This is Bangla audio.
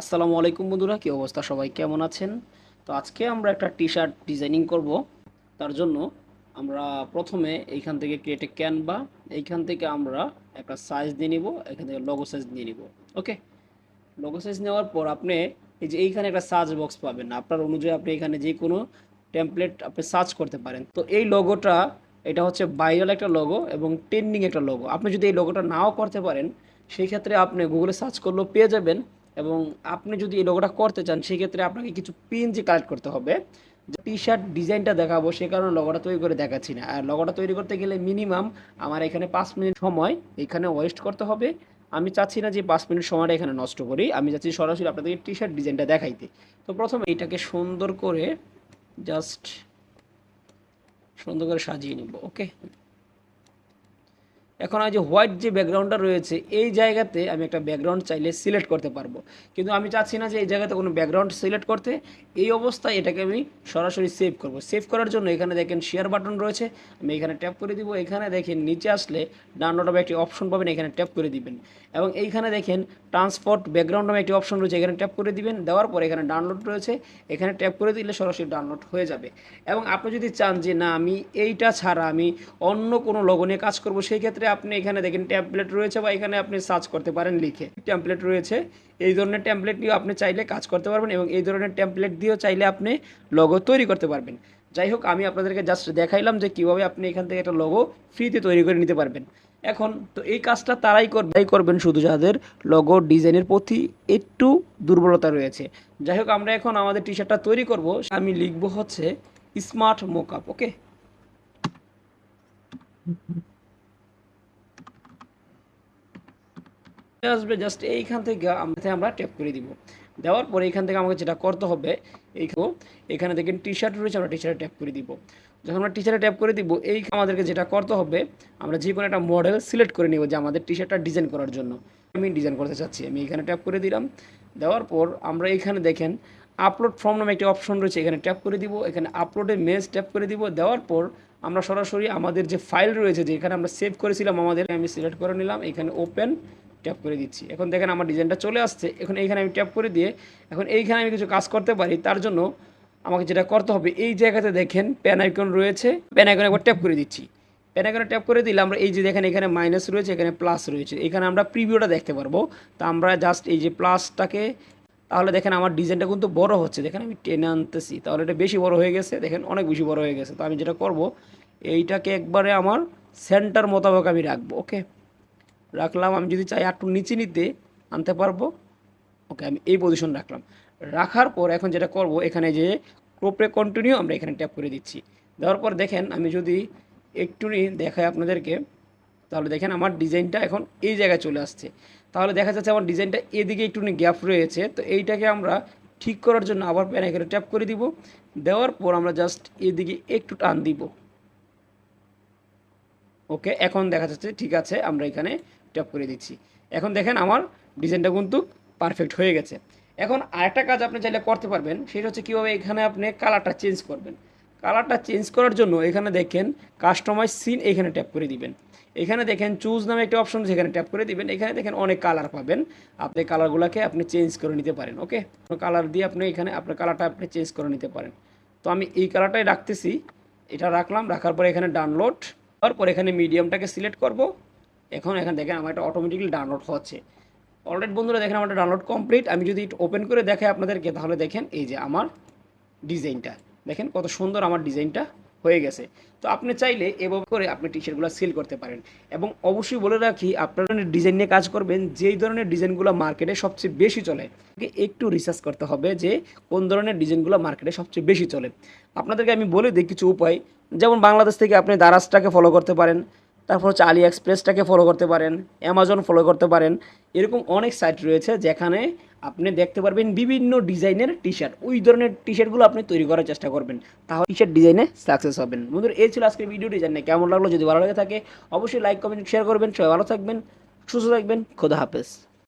আসসালামু আলাইকুম বন্ধুরা, কি অবস্থা সবাই? কেমন আছেন? তো আজকে আমরা একটা টি শার্ট ডিজাইনিং করব। তার জন্য আমরা প্রথমে এইখান থেকে ক্রিয়েটে ক্যানভা এইখান থেকে আমরা একটা সাইজ দিয়ে নিব, এখান থেকে লগো সাইজ নিয়ে নিব ওকে লগো সাইজ নেওয়ার পর আপনি এই যে এইখানে একটা সার্চ বক্স পাবেন। আপনার অনুযায়ী আপনি এখানে যে কোনো টেমপ্লেট আপনি সার্চ করতে পারেন। তো এই লোগোটা এটা হচ্ছে ভাইরাল একটা লোগো এবং ট্রেন্ডিং একটা লোগো আপনি যদি এই লোগোটা নাও করতে পারেন, সেই ক্ষেত্রে আপনি গুগলে সার্চ করলেও পেয়ে যাবেন। এবং আপনি যদি এই লোগোটা করতে চান সেই ক্ষেত্রে আপনাকে কিছু পিএনজি কালেক্ট করতে হবে। টি শার্ট ডিজাইনটা দেখাবো, সে কারণে লগোটা তৈরি করে দেখাচ্ছি না। আর লগোটা তৈরি করতে গেলে মিনিমাম আমার এখানে পাঁচ মিনিট সময় এখানে ওয়েস্ট করতে হবে। আমি চাচ্ছি না যে পাঁচ মিনিট সময়টা এখানে নষ্ট করি। আমি চাচ্ছি সরাসরি আপনাদেরকে টি শার্ট ডিজাইনটা দেখাইতে। তো প্রথমে এটাকে সুন্দর করে জাস্ট সুন্দর করে সাজিয়ে নিব ওকে এখন এই যে হোয়াইট যে ব্যাকগ্রাউন্ডটা রয়েছে, এই জায়গাতে আমি একটা ব্যাকগ্রাউন্ড চাইলে সিলেক্ট করতে পারব। কিন্তু আমি চাচ্ছি না যে এই জায়গাতে কোনো ব্যাকগ্রাউন্ড সিলেক্ট করতে। এই অবস্থায় এটাকে আমি সরাসরি সেভ করব। সেভ করার জন্য এখানে দেখেন শেয়ার বাটন রয়েছে। আমি এখানে ট্যাপ করে দিব। এখানে দেখেন নিচে আসলে ডাউনলোড হবে একটি অপশন পাবেন, এখানে ট্যাপ করে দিবেন। এবং এইখানে দেখেন ট্রান্সপোর্ট ব্যাকগ্রাউন্ড নামে একটি অপশন রয়েছে, এখানে ট্যাপ করে দিবেন। দেওয়ার পর এখানে ডাউনলোড রয়েছে। এখানে ট্যাপ করে দিলে সরাসরি ডাউনলোড হয়ে যাবে। এবং আপনি যদি চান যে না, আমি এইটা ছাড়া আমি অন্য কোনো লগো নিয়ে কাজ করব, সেই ক্ষেত্রে আপনি এখানে দেখেন ট্যাম্পলেট রয়েছে বা এখানে আপনি সার্চ করতে পারেন লিখে। ট্যাম্পলেট রয়েছে। এই ধরনের ট্যাম্পলেট দিয়েও আপনি চাইলে কাজ করতে পারবেন এবং এই ধরনের ট্যাম্পলেট দিয়েও চাইলে আপনি লগো তৈরি করতে পারবেন। যাই হোক, আমি আপনাদেরকে জাস্ট দেখাইলাম যে কীভাবে আপনি এখান থেকে একটা লগো ফ্রিতে তৈরি করে নিতে পারবেন। এখন তো এই কাজটা তারাই কর তাই করবেন শুধু যাদের লগো ডিজাইনের প্রতি একটু দুর্বলতা রয়েছে। যাই হোক, আমরা এখন আমাদের টি শার্টটা তৈরি করব। আমি লিখব হচ্ছে স্মার্ট মোকআপ ওকে আসবে জাস্ট এইখান থেকে আমরা আমরা ট্যাপ করে দিব। দেওয়ার পরে এখান থেকে আমাকে যেটা করতে হবে এইখানে এখানে দেখেন টি শার্ট রয়েছে, আমরা টি শার্টে ট্যাপ করে দিব। যখন আমরা টি শার্টে ট্যাপ করে দিব, এই আমাদেরকে যেটা করতে হবে, আমরা যে কোনো একটা মডেল সিলেক্ট করে নিব যে আমাদের টি শার্টটা ডিজাইন করার জন্য। আমি ডিজাইন করতে চাচ্ছি, আমি এখানে ট্যাপ করে দিলাম। দেওয়ার পর আমরা এখানে দেখেন আপলোড ফর্ম নামে একটি অপশন রয়েছে, এখানে ট্যাপ করে দিব, এখানে আপলোডে মেজ ট্যাপ করে দিব। দেওয়ার পর আমরা সরাসরি আমাদের যে ফাইল রয়েছে যে এখানে আমরা সেভ করেছিলাম, আমাদের আমি সিলেক্ট করে নিলাম, এখানে ওপেন ট্যাপ করে দিচ্ছি। এখন দেখেন আমার ডিজাইনটা চলে আসছে। এখন এইখানে আমি ট্যাপ করে দিয়ে এখন এইখানে আমি কিছু কাজ করতে পারি। তার জন্য আমাকে যেটা করতে হবে, এই জায়গাতে দেখেন প্যান আইকন রয়েছে। প্যান আইকন একবার ট্যাপ করে দিচ্ছি। প্যান আইকনে ট্যাপ করে দিলে আমরা এই যে দেখেন এখানে মাইনাস রয়েছে, এখানে প্লাস রয়েছে। এখানে আমরা প্রিভিউটা দেখতে পারব। তা আমরা জাস্ট এই যে প্লাসটাকে তাহলে দেখেন আমার ডিজাইনটা কিন্তু বড় হচ্ছে। দেখেন আমি টেনে আনতেছি। তাহলে এটা বেশি বড় হয়ে গেছে। দেখেন অনেক বেশি বড় হয়ে গেছে। তো আমি যেটা করব, এইটাকে একবারে আমার সেন্টার মোতাবেক আমি রাখব ওকে রাখলাম, আমি যদি চাই একটু নিচে নিতে আনতে পারব। ওকে, আমি এই পজিশন রাখলাম। রাখার পর এখন যেটা করব, এখানে যে ক্রোপে কন্টিনিউ আমরা এখানে ট্যাপ করে দিচ্ছি। দেওয়ার পর দেখেন, আমি যদি একটু দেখাই আপনাদেরকে, তাহলে দেখেন আমার ডিজাইনটা এখন এই জায়গায় চলে আসছে। তাহলে দেখা যাচ্ছে আমার ডিজাইনটা এদিকে একটু গ্যাপ রয়েছে, তো এইটাকে আমরা ঠিক করার জন্য আবার প্যান এখানে ট্যাপ করে দিব। দেওয়ার পর আমরা জাস্ট এদিকে একটু টান দিব। ওকে, এখন দেখা যাচ্ছে, ঠিক আছে, আমরা এখানে ট্যাপ করে দিচ্ছি। এখন দেখেন আমার ডিজাইনটা কিন্তু পারফেক্ট হয়ে গেছে। এখন আরেকটা কাজ আপনি চাইলে করতে পারবেন, সেটা হচ্ছে কীভাবে এখানে আপনি কালারটা চেঞ্জ করবেন। কালারটা চেঞ্জ করার জন্য এখানে দেখেন কাস্টমাইজ সিন এখানে ট্যাপ করে দিবেন। এখানে দেখেন চুজ নামে একটা অপশন সেখানে ট্যাপ করে দিবেন। এখানে দেখেন অনেক কালার পাবেন। আপনি কালারগুলোকে আপনি চেঞ্জ করে নিতে পারেন ওকে কালার দিয়ে আপনি এখানে আপনার কালারটা আপনি চেঞ্জ করে নিতে পারেন। তো আমি এই কালারটাই রাখতেছি। এটা রাখলাম, রাখার পরে এখানে ডাউনলোড তারপর এখানে মিডিয়ামটাকে সিলেক্ট করব। এখন এখানে দেখেন আমার এটা অটোমেটিকলি ডাউনলোড হচ্ছে। অলরেডি বন্ধুরা, দেখেন আমার ডাউনলোড কমপ্লিট আমি যদি ওপেন করে দেখাই আপনাদেরকে, তাহলে দেখেন এই যে আমার ডিজাইনটা দেখেন কত সুন্দর আমার ডিজাইনটা হয়ে গেছে। তো আপনি চাইলে এভাবে করে আপনি টি শার্টগুলো সেল করতে পারেন। এবং অবশ্যই বলে রাখি, আপনারা ডিজাইন নিয়ে কাজ করবেন, যেই ধরনের ডিজাইনগুলো মার্কেটে সবচেয়ে বেশি চলে একটু রিসার্চ করতে হবে যে কোন ধরনের ডিজাইনগুলো মার্কেটে সবচেয়ে বেশি চলে। আপনাদেরকে আমি বলে দিই কিছু উপায়। যেমন বাংলাদেশ থেকে আপনি দারাজটাকে ফলো করতে পারেন। তারপর হচ্ছে আলি এক্সপ্রেসটাকে ফলো করতে পারেন অ্যামাজন ফলো করতে পারেন, এরকম অনেক সাইট রয়েছে যেখানে আপনি দেখতে পারবেন বিভিন্ন ডিজাইনের টি শার্ট ওই ধরনের টি শার্টগুলো আপনি তৈরি করার চেষ্টা করবেন, তাহলে টি শার্ট ডিজাইনে সাকসেস হবেন। বন্ধুরা, এই ছিল আজকের ভিডিও ডিজাইন কেমন লাগল, যদি ভালো লাগে থাকে, অবশ্যই লাইক কমেন্ট শেয়ার করবেন। সবাই ভালো থাকবেন, সুস্থ থাকবেন, খোদা হাফেজ।